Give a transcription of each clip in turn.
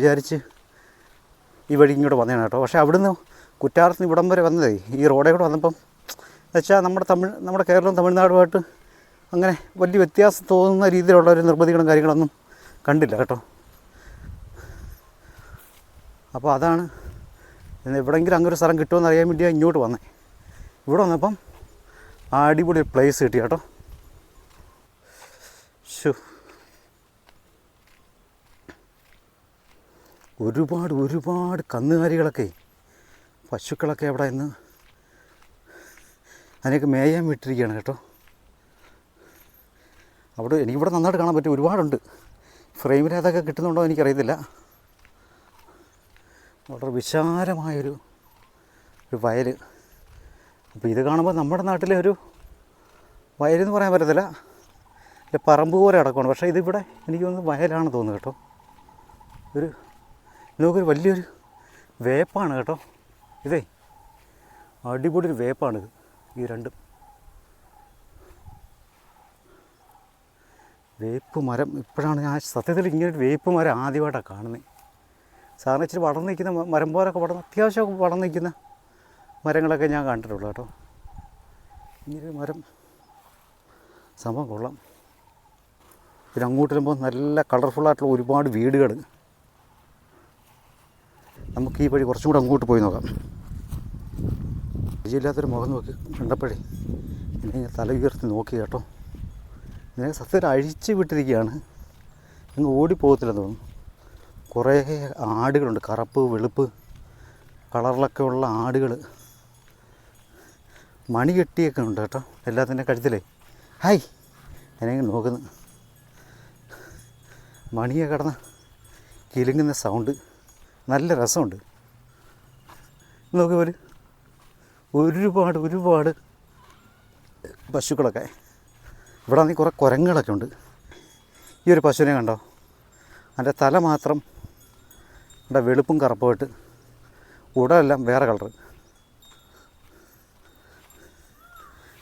വിചാരിച്ച് ഈ വഴി ഇങ്ങോട്ട് വന്നതാണ് കേട്ടോ. പക്ഷേ അവിടുന്ന് കുറ്റാറത്തിന് ഇവിടം വരെ വന്നതേ. ഈ റോഡേ കൂടെ വന്നപ്പം എന്നുവെച്ചാൽ നമ്മുടെ തമിഴ് നമ്മുടെ കേരളവും തമിഴ്നാടുമായിട്ട് അങ്ങനെ വലിയ വ്യത്യാസം തോന്നുന്ന രീതിയിലുള്ള ഒരു നിർബന്ധികളും കാര്യങ്ങളൊന്നും കണ്ടില്ല കേട്ടോ. അപ്പോൾ അതാണ് ഇന്ന് എവിടെയെങ്കിലും അങ്ങനെ ഒരു സ്ഥലം കിട്ടുമെന്ന് അറിയാൻ വേണ്ടിയാണ് ഇങ്ങോട്ട് വന്നത് ഇവിടെ വന്നപ്പം അടിപൊളി പ്ലേസ് കിട്ടി കേട്ടോ. ശോ ഒരുപാട് ഒരുപാട് കന്നുകാലികളൊക്കെ. പശുക്കളൊക്കെ അവിടെ ഇന്ന് അതിനൊക്കെ മേയാൻ വിട്ടിരിക്കുകയാണ് കേട്ടോ. അവിടെ എനിക്കിവിടെ നന്നായിട്ട് കാണാൻ പറ്റും ഒരുപാടുണ്ട്. ഫ്രെയിമിൽ അതൊക്കെ കിട്ടുന്നുണ്ടോ എനിക്കറിയത്തില്ല. വളരെ വിശാലമായൊരു ഒരു വയൽ അപ്പോൾ ഇത് കാണുമ്പോൾ നമ്മുടെ നാട്ടിലെ ഒരു വയലെന്ന് പറയാൻ പറ്റത്തില്ല. ഇല്ല പറമ്പ് പോലെ കിടക്കുകയാണ് പക്ഷേ ഇതിവിടെ എനിക്ക് തോന്നുന്നു വയലാണ് തോന്നുന്നു കേട്ടോ. ഒരു നമുക്കൊരു വലിയൊരു വേപ്പാണ് കേട്ടോ. ഇതേ അടിപൊളി ഒരു വേപ്പാണിത് ഈ രണ്ടും. വേപ്പ് മരം ഇപ്പോഴാണ് ഞാൻ സത്യത്തിൽ ഇങ്ങനെ ഒരു വേപ്പ് മരം ആദ്യമായിട്ടാണ് കാണുന്നത്. സാറിന് ഇച്ചിരി വളർന്നു നിൽക്കുന്ന മരം പോലൊക്കെ വളർന്ന് അത്യാവശ്യമൊക്കെ വളർന്നു നിൽക്കുന്ന മരങ്ങളൊക്കെ ഞാൻ കണ്ടിട്ടുള്ളൂ കേട്ടോ. ഇങ്ങനൊരു മരം. സംഭവം കൊള്ളാം. പിന്നെ അങ്ങോട്ട് വരുമ്പോൾ നല്ല കളർഫുള്ളായിട്ടുള്ള ഒരുപാട് വീടുകൾ നമുക്ക് ഈ വഴി കുറച്ചും കൂടെ അങ്ങോട്ട് പോയി നോക്കാം. പരിചയമില്ലാത്തൊരു മുഖം നോക്കി കണ്ടപ്പോഴേ എന്നെ ഞാൻ തല ഉയർത്തി നോക്കി കേട്ടോ. ഇതിനെ സത്യം അഴിച്ച് വിട്ടിരിക്കുകയാണ്. അങ്ങ് ഓടിപ്പോകത്തില്ലെന്ന് തോന്നുന്നു. കുറേ ആടുകളുണ്ട്. കറുപ്പ് വെളുപ്പ് കളറിലൊക്കെ ഉള്ള ആടുകൾ മണി കെട്ടിയൊക്കെ ഉണ്ട് കേട്ടോ. എല്ലാത്തിന്റെ കഴുത്തിലേ. ഹായ് എന്നെ നോക്കുന്നു. മണിയെ കിടന്ന് കിലുങ്ങുന്ന സൗണ്ട് നല്ല രസമുണ്ട്. നോക്കി ഒരു ഒരുപാട് ഒരുപാട് പശുക്കളൊക്കെ. ഇവിടെ നീ കുറേ കുരങ്ങുകളൊക്കെ ഉണ്ട്. ഈ ഒരു പശുവിനെ കണ്ടോ? അതിന്റെ തല മാത്രം ഇവിടെ വെളുപ്പും കറുപ്പുമായിട്ട് ഉടലെല്ലാം വേറെ കളറ്.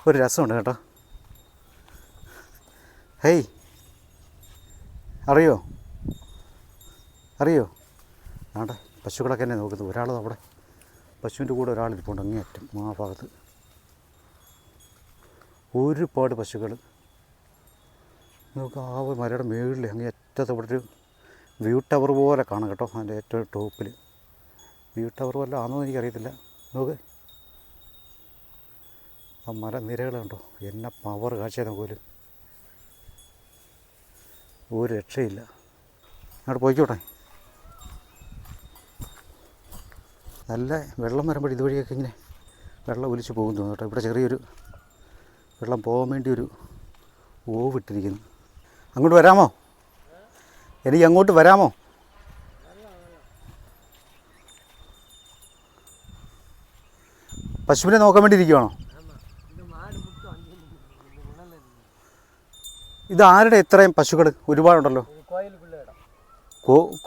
ഒരു രസമുണ്ട് കേട്ടോ. ഹേയ്. അറിയോ? അറിയോ? ആടെ പശുക്കളൊക്കെ തന്നെ നോക്കുന്നത്? ഒരാൾ അവിടെ. പശുവിന്റെ കൂടെ ഒരാളിരിപ്പുണ്ട് അങ്ങേയറ്റം ആ ഭാഗത്ത് ഒരുപാട് പശുക്കൾ നമുക്ക് ആ മരയുടെ മുകളിൽ അങ്ങേ അറ്റത്ത് ഇവിടെ ഒരു വ്യൂ ടവർ പോലെ കാണാം കേട്ടോ അതിന്റെ ഏറ്റവും ടോപ്പിൽ വ്യൂ ടവർ വല്ല ആണെന്ന് എനിക്കറിയത്തില്ല. നോക്ക്. ആ മര നിരകളുണ്ടോ എന്നെ പവർ കാഴ്ച പോലും ഒരു രക്ഷയില്ല. അങ്ങോട്ട് പോയിക്കോട്ടെ. നല്ല വെള്ളം വരുമ്പോൾ ഇതുവഴിയൊക്കെ ഇങ്ങനെ വെള്ളം ഒലിച്ച് പോകും തോന്നുന്നു കേട്ടോ. ഇവിടെ ചെറിയൊരു വെള്ളം പോകാൻ വേണ്ടി ഒരു ഓവിട്ടിരിക്കുന്നു. അങ്ങോട്ട് വരാമോ? എനിക്ക് അങ്ങോട്ട് വരാമോ? പശുവിനെ നോക്കാൻ വേണ്ടി ഇരിക്കുവാണോ? ഇത് ആരുടെ ഇത്രയും പശുക്കൾ ഒരുപാടുണ്ടല്ലോ.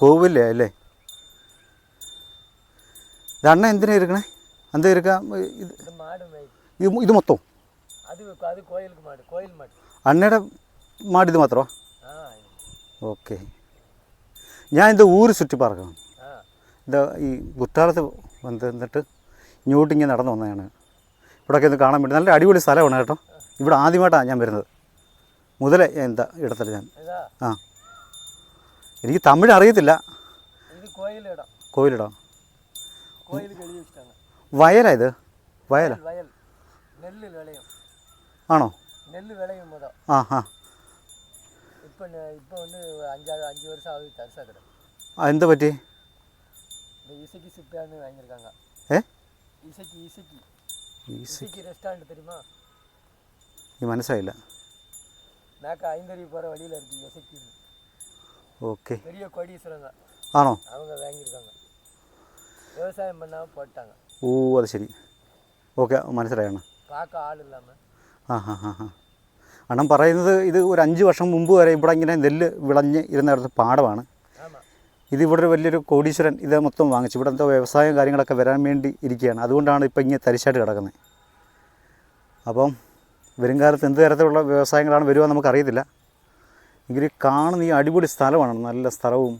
കോവില്ലേ അല്ലേ? ഇത് അണ്ണ എന്തിനാ ഇരിക്കണേ എന്താ ഇരിക്കാം ഇത് ഇത് മൊത്തം? അണ്ണയുടെ മാട് ഇത് മാത്രമാ ഓക്കെ. ഞാൻ എന്റെ ഊര് ചുറ്റി പറക്കണം എന്താ ഈ കുട്ടാലത്ത് വന്നിട്ട് ഇങ്ങോട്ട് ഇങ്ങനെ നടന്നു വന്നതാണ്. ഇവിടെയൊക്കെ ഒന്ന് കാണാൻ വേണ്ടി. നല്ല അടിപൊളി സ്ഥലമാണ് കേട്ടോ. ഇവിടെ ആദ്യമായിട്ടാണ് ഞാൻ വരുന്നത്. മുതലേ എന്താ ഇടത്തല്ല ഞാൻ. ആ. എനിക്ക് തമിഴ് അറിയത്തില്ല. കോയിലിടാം. கோயிலுக்கு எழுதி வச்சுட்டாங்க. வயலா இது? வயல்? வயல் நெல் விளையும். ஆனோ நெல் விளையும் போதும் ஆஹா. இப்போ இப்போ வந்து அஞ்சாறு அஞ்சு வருஷம் ஆகுது தரிசா கடை எந்த பற்றி இந்த இசைக்கு சிப்பியான்னு வாங்கியிருக்காங்க. ஏ? இசைக்கு இசைக்கு. இசைக்கு. ரெஸ்டாரண்ட் தெரியுமா? நீ மனசாகல மேக்க ஐந்தறி போகிற வழியில் இருக்குது இசைக்கு ஓகே. பெரிய கோடீஸ்வரங்க ஆனோ அவங்க வாங்கியிருக்காங்க. விவசாயம் பண்ணாமல் போட்டாங்க ഓ അത് ശരി ഓക്കെ മനസ്സിലായാണ് பார்க்க ஆள் இல்லாமல் ആ ഹാ ഹാ ഹാ അണ്ണൻ പറയുന്നത് ഇത് ഒരു അഞ്ച് വർഷം മുമ്പ് വരെ ഇവിടെ ഇങ്ങനെ നെല്ല് വിളഞ്ഞ് ഇരുന്നിടത്ത് പാടമാണ് ஆமாம் ഇത് ഇവിടെ ഒരു വലിയൊരു കോടീശ്വരൻ ഇത് മൊത്തം വാങ്ങിച്ചു ഇവിടെ എന്തോ വ്യവസായം കാര്യങ്ങളൊക്കെ വരാൻ വേണ്ടി ഇരിക്കുകയാണ് അതുകൊണ്ടാണ് ഇപ്പം ഇങ്ങനെ തരിശായിട്ട് കിടക്കുന്നത് അപ്പം വരും കാലത്ത് എന്ത് തരത്തിലുള്ള വ്യവസായങ്ങളാണ് വരുക നമുക്കറിയത്തില്ല എങ്കിൽ ഈ കാണുന്ന ഈ അടിപൊളി സ്ഥലമാണ് നല്ല സ്ഥലവും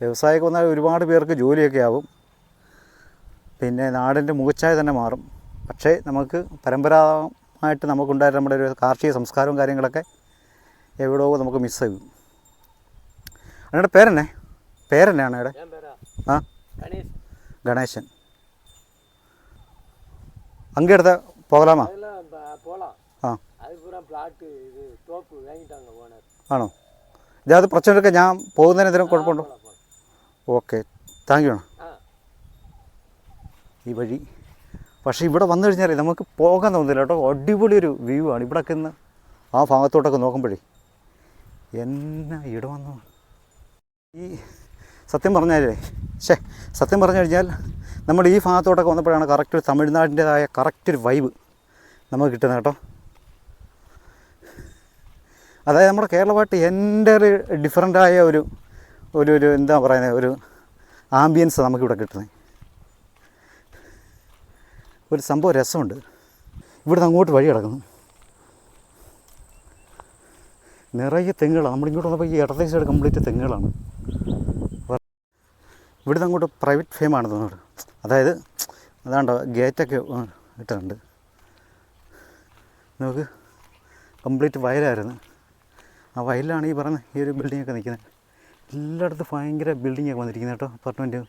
വ്യവസായമൊക്കെ വന്നാൽ ഒരുപാട് പേർക്ക് ജോലിയൊക്കെ ആവും. പിന്നെ നാടിന്റെ മുഖച്ഛായ തന്നെ മാറും. പക്ഷേ നമുക്ക് പരമ്പരാഗതമായിട്ട് നമുക്കുണ്ടായിരുന്ന നമ്മുടെ ഒരു കാർഷിക സംസ്കാരവും കാര്യങ്ങളൊക്കെ എവിടെ നമുക്ക് മിസ് ചെയ്യും അണ്ണയുടെ പേരെന്നെ? പേരെന്നെ അണ്ണയുടെ ആ? ഗണേശൻ. അങ്കെടുത്ത പോകലാമാ? ആ. ആണോ? ഇതാത് പ്രശ്നമൊക്കെ ഞാൻ പോകുന്നതിനെന്തെങ്കിലും കുഴപ്പമുണ്ടോ? ഓക്കെ. താങ്ക് യു ഈ വഴി. പക്ഷേ ഇവിടെ വന്നു കഴിഞ്ഞാൽ നമുക്ക് പോകാൻ തോന്നുന്നില്ല കേട്ടോ. അടിപൊളി ഒരു വ്യൂ ആണ്. ഇവിടെയൊക്കെ ഇന്ന് ആ ഭാഗത്തോട്ടൊക്കെ നോക്കുമ്പോഴേ. എന്നാ ഇവിടെ വന്നു. ഈ സത്യം പറഞ്ഞാലേ ശേ സത്യം പറഞ്ഞു കഴിഞ്ഞാൽ നമ്മൾ ഈ ഭാഗത്തോട്ടൊക്കെ വന്നപ്പോഴാണ് കറക്റ്റ് ഒരു തമിഴ്നാടിന്റെതായ കറക്റ്റ് ഒരു വൈബ് നമുക്ക് കിട്ടുന്നത് കേട്ടോ. അതായത് നമ്മുടെ കേരളമായിട്ട് എന്റെ ഒരു ഡിഫറന്റായ ഒരു ഒരു ഒരു എന്താ പറയുന്നത് ഒരു ആംബിയൻസ് നമുക്കിവിടെ കിട്ടുന്നത് ഒരു സംഭവം രസമുണ്ട്. ഇവിടുന്ന് അങ്ങോട്ട് വഴി കിടക്കുന്നു. നിറയെ തെങ്ങുകളാണ് നമ്മളിങ്ങോട്ട് വന്നപ്പോൾ ഈ ഇടത്തെ സൈഡ് കംപ്ലീറ്റ് തെങ്ങുകളാണ്. ഇവിടുന്ന് അങ്ങോട്ട് പ്രൈവറ്റ് ഫെയിമാണ് തോന്നുന്നത് അതായത് അതാണ്ടോ ഗേറ്റൊക്കെ ഇട്ടിട്ടുണ്ട്. നമുക്ക് കംപ്ലീറ്റ് വയലായിരുന്നു. ആ വയലിലാണ് ഈ പറഞ്ഞ ഈ ഒരു ബിൽഡിങ്ങൊക്കെ നിൽക്കുന്നത്. എല്ലായിടത്തും ഭയങ്കര ബിൽഡിങ്ങൊക്കെ വന്നിരിക്കുന്നത് കേട്ടോ അപ്പാർട്ട്മെന്റ്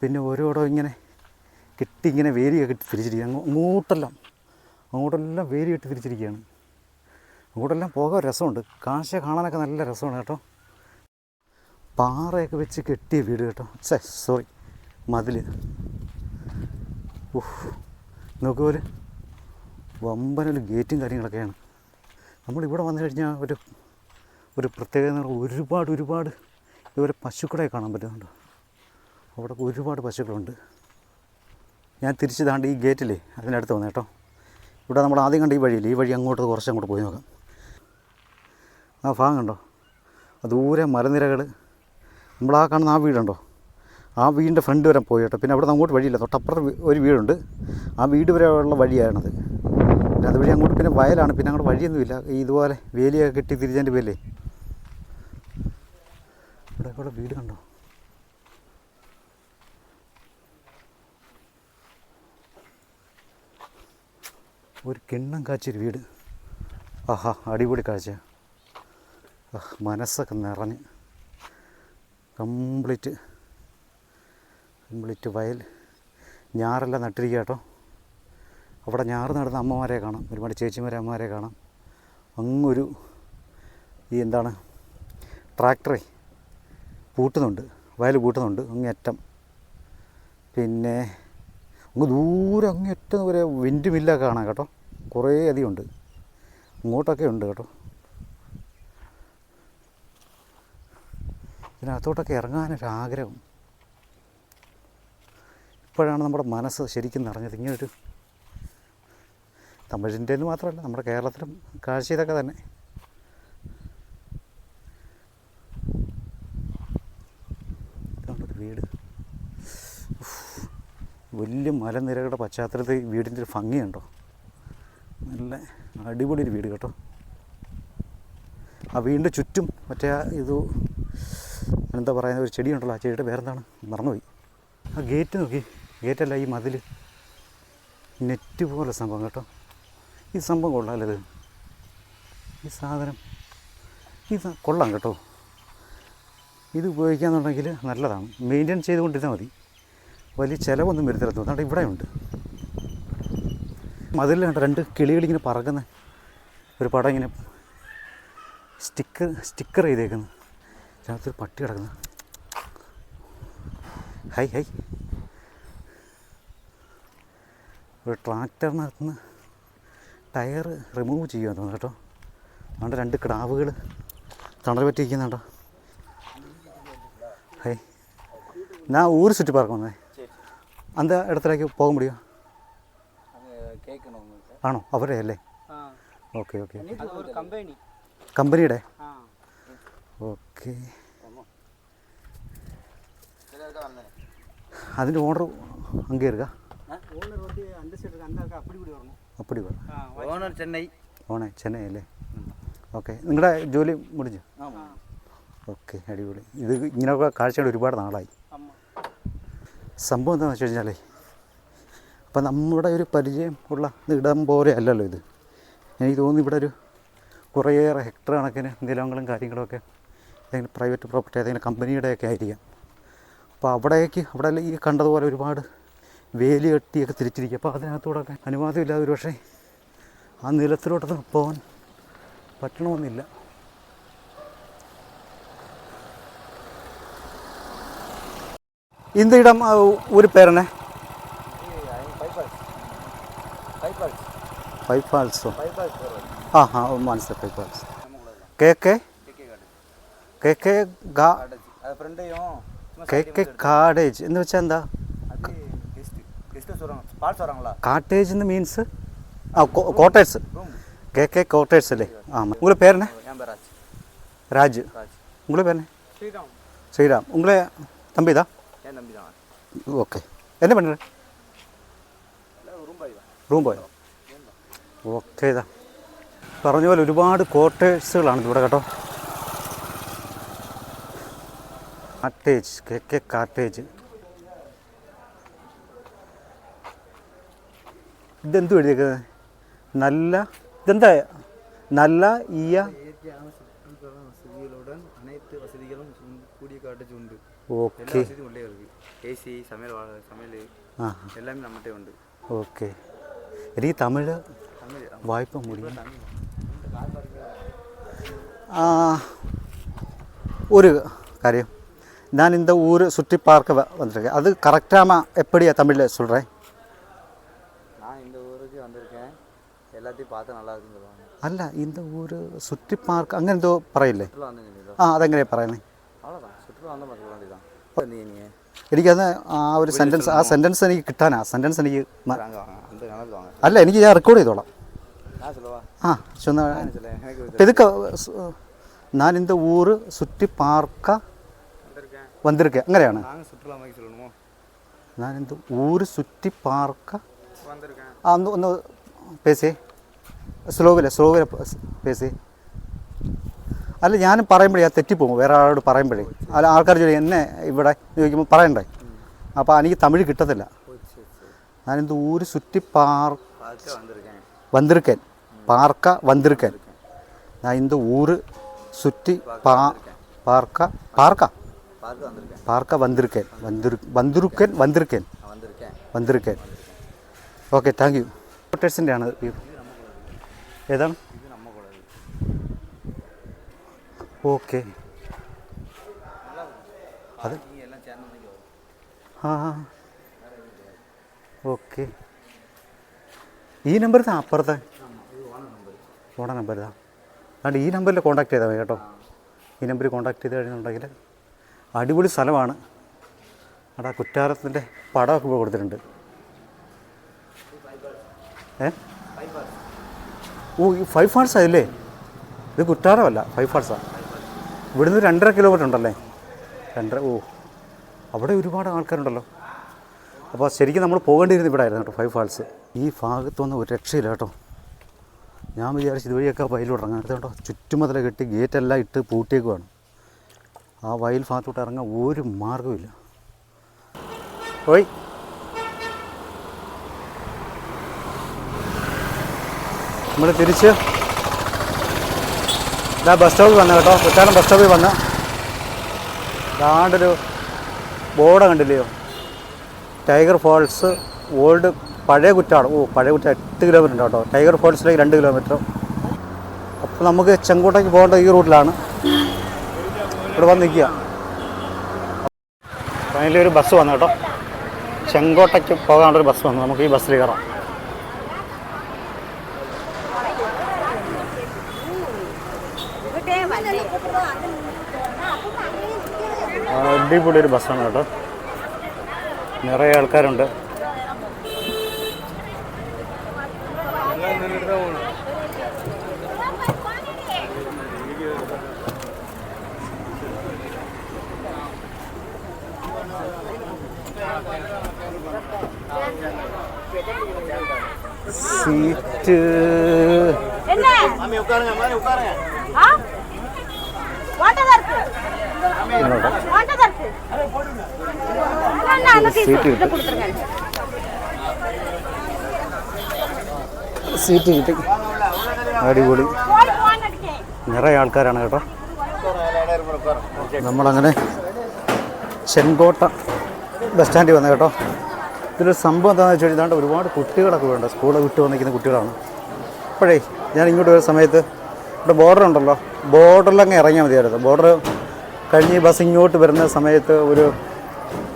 പിന്നെ ഓരോടോ ഇങ്ങനെ കെട്ടി ഇങ്ങനെ വേലിയൊക്കെ കെട്ടി തിരിച്ചിരിക്കുക അങ്ങോ- അങ്ങോട്ടെല്ലാം അങ്ങോട്ടെല്ലാം വേലി കെട്ടി തിരിച്ചിരിക്കുകയാണ്. അങ്ങോട്ടെല്ലാം പോകാൻ രസമുണ്ട്. കാശ കാണാനൊക്കെ നല്ല രസമാണ് കേട്ടോ. പാറയൊക്കെ വെച്ച് കെട്ടിയ വീട് കേട്ടോ. സേ സോറി മതിൽ ഉഫ് നോക്കൂ ഒരു വമ്പനൊരു ഗേറ്റും കാര്യങ്ങളൊക്കെയാണ്. നമ്മളിവിടെ വന്നു കഴിഞ്ഞാൽ ഒരു ഒരു പ്രത്യേകത എന്ന് പറഞ്ഞാൽ ഒരുപാട് ഒരുപാട് ഇവരെ പശുക്കളെ കാണാൻ പറ്റുന്നുണ്ട്. അവിടെ ഒരുപാട് പശുക്കളുണ്ട്. ഞാൻ തിരിച്ച് താണ്ട് ഈ ഗേറ്റില്ലേ അതിനടുത്ത് വന്നു കേട്ടോ. ഇവിടെ നമ്മൾ ആദ്യം കണ്ട ഈ വഴിയില്ലേ? ഈ വഴി അങ്ങോട്ട് കുറച്ച് അങ്ങോട്ട് പോയി നോക്കാം. ആ ഭാഗം കണ്ടോ? ദൂരെ മലനിരകൾ നമ്മൾ ആ കാണുന്ന ആ വീടുണ്ടോ ആ വീടിന്റെ ഫ്രണ്ട് വരെ പോയി കേട്ടോ. പിന്നെ അവിടെ നിന്ന് അങ്ങോട്ട് വഴിയില്ല. തൊട്ടപ്പുറത്ത് ഒരു വീടുണ്ട്. ആ വീട് വരെ ഉള്ള വഴിയാണത്. പിന്നെ അതുവഴി അങ്ങോട്ട് പിന്നെ വയലാണ് പിന്നെ അങ്ങോട്ട് വഴിയൊന്നുമില്ല. ഈ ഇതുപോലെ വേലിയൊക്കെ കെട്ടി തിരിച്ചതിന്റെ പേരില്ലേ ഇവിടെ കൂടെ വീട് കണ്ടോ? ഒരു കിണ്ണം കാച്ചൊരു വീട്. ആഹാ അടിപൊളി കാഴ്ച. മനസ്സൊക്കെ നിറഞ്ഞ്. കംപ്ലീറ്റ്. കംപ്ലീറ്റ് വയൽ. ഞാറെല്ലാം നട്ടിരിക്കുക കേട്ടോ. അവിടെ ഞാറ് നടന്ന അമ്മമാരെ കാണാം. ഒരുപാട് ചേച്ചിമാരെ അമ്മമാരെ കാണാം. അങ്ങൊരു ഈ എന്താണ് ട്രാക്ടറെ പൂട്ടുന്നുണ്ട്. വയൽ പൂട്ടുന്നുണ്ട്. അങ്ങേറ്റം പിന്നെ അങ്ങ് ദൂരെ അങ്ങേറ്റം വരെ വിൻഡ് കാണാം കേട്ടോ. കുറേ അധികം ഉണ്ട് അങ്ങോട്ടൊക്കെ ഉണ്ട് കേട്ടോ. ഇതിനകത്തോട്ടൊക്കെ ഇറങ്ങാനൊരാഗ്രഹം ഇപ്പോഴാണ് നമ്മുടെ മനസ്സ് ശരിക്കും നിറഞ്ഞത്. ഇങ്ങനൊരു തമിഴിന്റെ മാത്രമല്ല നമ്മുടെ കേരളത്തിലും കാഴ്ച ഇതൊക്കെ തന്നെ വീട്? വലിയ മലനിരകളുടെ പശ്ചാത്തലത്തിൽ വീടിന്റെ ഒരു ഭംഗിയുണ്ടോ നല്ല അടിപൊളി ഒരു വീട് കേട്ടോ. ആ വീടിന്റെ ചുറ്റും മറ്റേ ഇത് എന്താ പറയുന്ന ഒരു ചെടിയുണ്ടല്ലോ ആ ചെടിയുടെ പേരെന്താണ്? മറന്നുപോയി. ആ ഗേറ്റ് നോക്കി. ഗേറ്റല്ല ഈ മതിൽ നെറ്റ് പോലെ സംഭവം കേട്ടോ. ഈ സംഭവം കൊള്ളാലത് ഇത്? ഈ സാധനം. ഈ കൊള്ളാം കേട്ടോ. ഇത് ഉപയോഗിക്കാന്നുണ്ടെങ്കിൽ നല്ലതാണ്. മെയിന്റെയിൻ ചെയ്തുകൊണ്ടിരുന്നാൽ മതി. വലിയ ചിലവൊന്നും വരുത്തില്ല അതുകൊണ്ട് ഇവിടെ ഉണ്ട്. മതിലിൽ കണ്ട രണ്ട് കിളികളിങ്ങനെ പറക്കുന്ന ഒരു പടം ഇങ്ങനെ സ്റ്റിക്കർ സ്റ്റിക്കർ ചെയ്തേക്കുന്നു. രാത്രി പട്ടി കിടക്കുന്നു. High high. ഒരു ട്രാക്ടറിനകത്ത് നിന്ന് ടയർ റിമൂവ് ചെയ്യുമെന്ന് തോന്നുന്നു കേട്ടോ. അതുകൊണ്ട് രണ്ട് കിടാവുകൾ തണൽ പറ്റിയിരിക്കുന്നുണ്ടോ? ഹേ ഞാൻ ഊര് ചുറ്റി പാർക്ക് അന്ത ഇടത്തിലേക്ക് പോകാൻ മുടിയോ ആണോ? അവരെ അല്ലേ? ഓക്കെ ഓക്കെ കമ്പനിയുടെ? ഓക്കെ. അതിന്റെ ഓർഡർ അങ്ങേറുക അപ്പടി വേണം ഓണർ ചെന്നൈ ഓണർ ചെന്നൈ. അല്ലേ ഓക്കെ നിങ്ങളുടെ ജോലി മുടിഞ്ഞു? ഓക്കെ അടിപൊളി. ഇത് ഇങ്ങനെയൊക്കെ കാഴ്ചകൾ ഒരുപാട് നാളായി. സംഭവം എന്താണെന്ന് വെച്ച് കഴിഞ്ഞാലേ അപ്പം നമ്മുടെ ഒരു പരിചയം ഉള്ള ഇടം പോലെ അല്ലല്ലോ ഇത്. എനിക്ക് തോന്നുന്നു ഇവിടെ ഒരു കുറേയേറെ ഹെക്ടർ കണക്കിന് നിലങ്ങളും കാര്യങ്ങളൊക്കെ ഏതെങ്കിലും പ്രൈവറ്റ് പ്രോപ്പർട്ടി ഏതെങ്കിലും കമ്പനിയുടെയൊക്കെ ആയിരിക്കാം. അപ്പോൾ അവിടേക്ക് അവിടെ ഈ കണ്ടതുപോലെ ഒരുപാട് വേലി കെട്ടിയൊക്കെ തിരിച്ചിരിക്കുക അപ്പോൾ അതിനകത്തൂടെയൊക്കെ അനുവാദമില്ലാതെ ഒരു പക്ഷേ ആ നിലത്തിലോട്ടൊന്നും പോകാൻ പറ്റണമെന്നില്ല இந்த இடம் அஹ், ஊர் பேர் என்ன ஃபைவ் ஃபால்ஸோ ஆ ஆ மான்சர் five falls K K K K ഗാ அது ஃப்ரெண்டையும் കെ കെ കാടേജ് എന്ന് വെച്ചാൽ എന്താ அது கெஸ்ட் கெஸ்ட்டு சொல்கிறாங்க பால் சொல்கிறாங்களா കാട്ടേജ് എന്ന് മീൻസ് ആ quarters room K K quarters അല്ലേ ആ ഉങ്ങളെ പേരെന്നെ என் பேர் ராஜ் രാജ് ராஜ் ഉങ്ങളെ പേരെന്നെ ஸ்ரீராம் ശ്രീരാം ഉങ്ങളെ തമ്പി ഇതാ என் தம்பி தான் ഓക്കെ എന്നെ പണ്ടേ ரூம் பாய் தான் റൂം പോയോ ഓക്കെ ഇതാ പറഞ്ഞ പോലെ ഒരുപാട് കോട്ടേഴ്സുകളാണ് ഇവിടെ കേട്ടോ കാട്ടേജ് കെ കെ കാട്ടേജ് ഇതെന്തു എഴുതിയേക്കുന്നത് നല്ല ഇതെന്താ നല്ല ഈയ இயற்கையான சுற்றுலா வசதிகளுடன் அனைத்து வசதிகளும் உண்டு- கூடிய காட்டேஜ் உண்டு ഓക്കെ எல்லா வசதியும் உள்ளே இருக்கு ஏசி சமையல் வா- சமையல் ആ எல்லாமே நம்மகிட்டே உண்டு ഓക്കെ എനിക്ക് തമിഴ് தமிழ் വായ്പ മുടിയും தமிழ் ஆ, ஒரு காரியம் நான் இந்த ஊர் சுற்றி பார்க்க வ- வந்திருக்கேன் அது கரெக்டாமா எப்படியா தமிழில் சொல்கிறேன் எல்லாத்தையும் பார்த்தா நல்லா இருக்குன்னு சொல்லுவாங்க അല്ല இந்த ஊர் சுற்றி பார்க்க അങ്ങനെ എന്തോ പറയില്ലേ சுற்றுலா வந்து ആ അതെങ്ങനെയാണ് പറയുന്നത് அவ்வளோதான் சுற்றுலா வந்தால் பார்க்க வேண்டியதான் நீ நீ എനിക്കത് ആ ഒരു സെൻറ്റൻസ് ആ സെൻറ്റൻസ് എനിക്ക് കിട്ടാനാ സെൻറ്റൻസ് എനിക്ക് മ- அங்கே வாங்க அந்த கணக்கு வாங்க അല്ല എനിക്ക് ഞാൻ റെക്കോർഡ് ചെയ്തോളാം நான் சொல்லவா ആ ചൊന്ന நான் சொல்ல எனக்கு ഇപ്പം ഇതൊക്കെ സ്- ഞാൻ இந்த ஊர் சுற்றி பார்க்க வந்திருக்கேன் വന്നിരിക്കുക അങ്ങനെയാണ് நாங்கள் சுற்றுலா மாதிரி சொல்லணுமோ ഞാൻ இந்த ஊர் சுற்றி பார்க்க வந்திருக்கேன் ആ ഒന്ന് ഒന്ന് പേസേ സ്ലോവില സ്ലോവില പേസ്. അല്ല ഞാൻ പറയുമ്പോഴേ ആ തെറ്റിപ്പോകും. വേറെ ആളോട് പറയുമ്പോഴേ. അല്ല ആൾക്കാർ ചോദിച്ചു എന്നെ ഇവിടെ? ചോദിക്കുമ്പോൾ പറയണ്ടേ? അപ്പോൾ എനിക്ക് തമിഴ് കിട്ടത്തില്ല. ഞാനിത് ഊര് ചുറ്റി പാർ വന്തിരിക്കൻ. പാർക്ക വന്തിരുക്കൻ. ഞാൻ ഇന്ത് ഊര് ചുറ്റി പാ പാർക്ക പാർക്ക. പാർക്ക വന്തിരുക്കൻ. വന്തിരു വന്തിരുക്കൻ വന്തിരുക്കൻ. വന്തിരുക്കൻ. Okay thank you. ഹോട്ടേഴ്സിന്റെ ആണ് ഏതാണ്? ഓക്കെ. അത്? ആ ഓക്കെ. ഈ നമ്പർ താ അപ്പുറത്തെ ഓണ നമ്പർ. താ അതുകൊണ്ട് ഈ നമ്പറിൽ കോൺടാക്ട് ചെയ്താൽ മതി കേട്ടോ. ഈ നമ്പറിൽ കോൺടാക്ട് ചെയ്ത് കഴിഞ്ഞിട്ടുണ്ടെങ്കിൽ അടിപൊളി സ്ഥലമാണ്. അവിടെ കുറ്റാരത്തിന്റെ പടമൊക്കെ കൊടുത്തിട്ടുണ്ട്. ഏ? ഓ ഫൈവ് ഫാൾസ് ആയില്ലേ? ഇത് കുറ്റാരമല്ല ഫൈവ് ഫാൾസാണ് ഇവിടുന്ന് രണ്ടര കിലോമീറ്റർ ഉണ്ടല്ലേ? രണ്ടര ഓ അവിടെ ഒരുപാട് ആൾക്കാരുണ്ടല്ലോ. അപ്പോൾ ശരിക്കും നമ്മൾ പോകേണ്ടിയിരുന്നു ഇവിടെ ആയിരുന്നു കേട്ടോ ഫൈവ് ഫാൾസ് ഈ ഭാഗത്തൊന്നും ഒരു രക്ഷയില്ല കേട്ടോ. ഞാൻ വിചാരിച്ചു ഇതുവഴിയൊക്കെ വയലോട്ട് ഇറങ്ങാൻ കേട്ടോ ചുറ്റുമതില കെട്ടി ഗേറ്റെല്ലാം ഇട്ട് പൂട്ടിയേക്കുവാണ്. ആ വയൽ ഭാഗത്തോട്ട് ഇറങ്ങാൻ ഒരു മാർഗമില്ല ഓയ് നമ്മൾ തിരിച്ച് ഇതാ ബസ് സ്റ്റോപ്പിൽ വന്ന കേട്ടോ. കുറ്റാലം ബസ് സ്റ്റോപ്പിൽ വന്ന്. ദാണ്ടൊരു ബോർഡ് കണ്ടില്ലയോ? ടൈഗർ ഫോൾസ് ഓൾഡ് പഴയ കുറ്റാട് ഓ പഴയ കുറ്റ എട്ട് കിലോമീറ്റർ ഉണ്ട് കേട്ടോ. ടൈഗർ ഫോൾസിലേക്ക് രണ്ട് കിലോമീറ്റർ അപ്പോൾ നമുക്ക് ചെങ്കോട്ടയ്ക്ക് പോകേണ്ട ഈ റൂട്ടിലാണ്. ഇവിടെ വന്ന് നിൽക്കുക. ഫൈനലി ഒരു ബസ് വന്നു കേട്ടോ. ചെങ്കോട്ടയ്ക്ക് പോകാനുള്ളൊരു ബസ് വന്നു. നമുക്ക് ഈ ബസ്സിൽ കയറാം ആ, അടിപൊളി ഒരു ബസ്സാണ് കേട്ടോ. നിറയെ ആൾക്കാരുണ്ട്. സീറ്റ് സീറ്റ് കിട്ടി. സീറ്റ് കിട്ടി. അടിപൊളി. നിറയെ ആൾക്കാരാണ് കേട്ടോ. നമ്മളങ്ങനെ ചെങ്കോട്ട ബസ് സ്റ്റാൻഡിൽ വന്ന കേട്ടോ. ഇതിലൊരു സംഭവം എന്താണെന്ന് വെച്ച് കഴിഞ്ഞാൽ ഒരുപാട് കുട്ടികളൊക്കെ വേണ്ട. സ്കൂളിൽ വിട്ട് വന്നിരിക്കുന്ന കുട്ടികളാണ്. അപ്പോഴേ ഞാൻ ഇങ്ങോട്ട് വരുന്ന സമയത്ത് ഇവിടെ ബോർഡർ ഉണ്ടല്ലോ. ബോർഡറിലങ്ങ് ഇറങ്ങിയാൽ മതിയായിരുന്നു. ബോർഡർ കഴിഞ്ഞ് ബസ് ഇങ്ങോട്ട് വരുന്ന സമയത്ത് ഒരു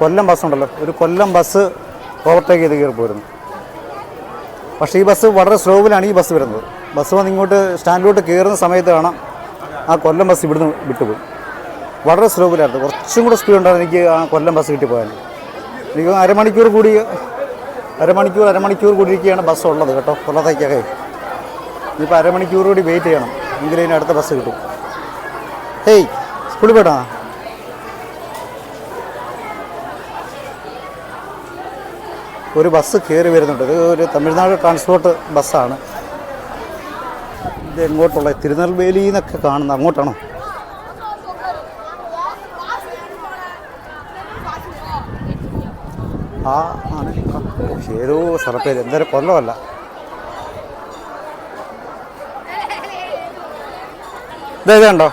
കൊല്ലം ബസ് ഉണ്ടല്ലോ. ഒരു കൊല്ലം ബസ് ഓവർടേക്ക് ചെയ്ത് കയറി പോയിരുന്നു പക്ഷേ ഈ ബസ് വളരെ സ്ലോവിലാണ് ഈ ബസ് വരുന്നത്. ബസ് വന്ന് ഇങ്ങോട്ട് സ്റ്റാൻഡിലോട്ട് കയറുന്ന സമയത്ത് കാണാം ആ കൊല്ലം ബസ് ഇവിടുന്ന് വിട്ടുപോയി. വളരെ സ്ലോവിലായിരുന്നു കുറച്ചും കൂടെ സ്പീഡ് ഉണ്ടായിരുന്നു എനിക്ക് ആ കൊല്ലം ബസ് കിട്ടിപ്പോയാൽ എനിക്ക് അരമണിക്കൂർ കൂടി അരമണിക്കൂർ അരമണിക്കൂർ കൂടിയിരിക്കുകയാണ് ബസ് ഉള്ളത് കേട്ടോ. കൊല്ലത്തേക്കൊക്കെ ഇനിയിപ്പോൾ അരമണിക്കൂർ കൂടി വെയിറ്റ് ചെയ്യണം. എങ്കിലേ അടുത്ത ബസ് കിട്ടും. ഹേയ് സ്കൂളിൽ പോയിട്ടാ? ഒരു ബസ് കയറി വരുന്നുണ്ട്. ഇത് ഒരു തമിഴ്നാട് ട്രാൻസ്പോർട്ട് ബസ്സാണ് ഇത് എങ്ങോട്ടുള്ള? തിരുനെൽവേലി എന്നൊക്കെ കാണുന്നത് അങ്ങോട്ടാണോ? ആ ആണ്. ഏതോ സ്ഥലപ്പേര് എന്തായാലും കൊല്ലമല്ല. ഇതേ ഇത് കണ്ടോ?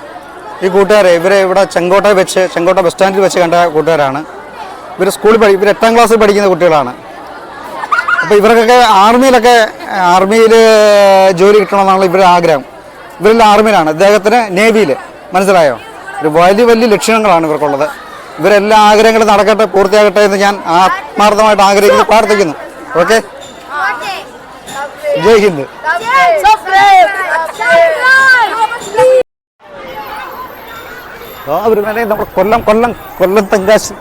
ഈ കൂട്ടുകാരെ ഇവരെ ഇവിടെ ചെങ്കോട്ട വെച്ച് ചെങ്കോട്ട ബസ് സ്റ്റാൻഡിൽ വെച്ച് കണ്ട കൂട്ടുകാരാണ്. ഇവർ സ്കൂളിൽ പഠി ഇവർ എട്ടാം ക്ലാസ്സിൽ പഠിക്കുന്ന കുട്ടികളാണ്. അപ്പോൾ ഇവർക്കൊക്കെ ആർമിയിലൊക്കെ ആർമിയിൽ ജോലി കിട്ടണമെന്നാണ് ഇവരുടെ ആഗ്രഹം. ഇവരെല്ലാം ആർമിയിലാണ് അദ്ദേഹത്തിന് നേവിയിൽ മനസ്സിലായോ? ഒരു വലിയ വലിയ ലക്ഷ്യങ്ങളാണ് ഇവർക്കുള്ളത്. ഇവരെല്ലാ ആഗ്രഹങ്ങളും നടക്കട്ടെ പൂർത്തിയാകട്ടെ എന്ന് ഞാൻ ആത്മാർത്ഥമായിട്ട് ആഗ്രഹിക്കുന്നു പ്രാർത്ഥിക്കുന്നു. ഓക്കെ? ജയ് ഹിന്ദ്. ഒരു നമ്മൾ നമ്മുടെ കൊല്ലം കൊല്ലം കൊല്ലം തെങ്കാശി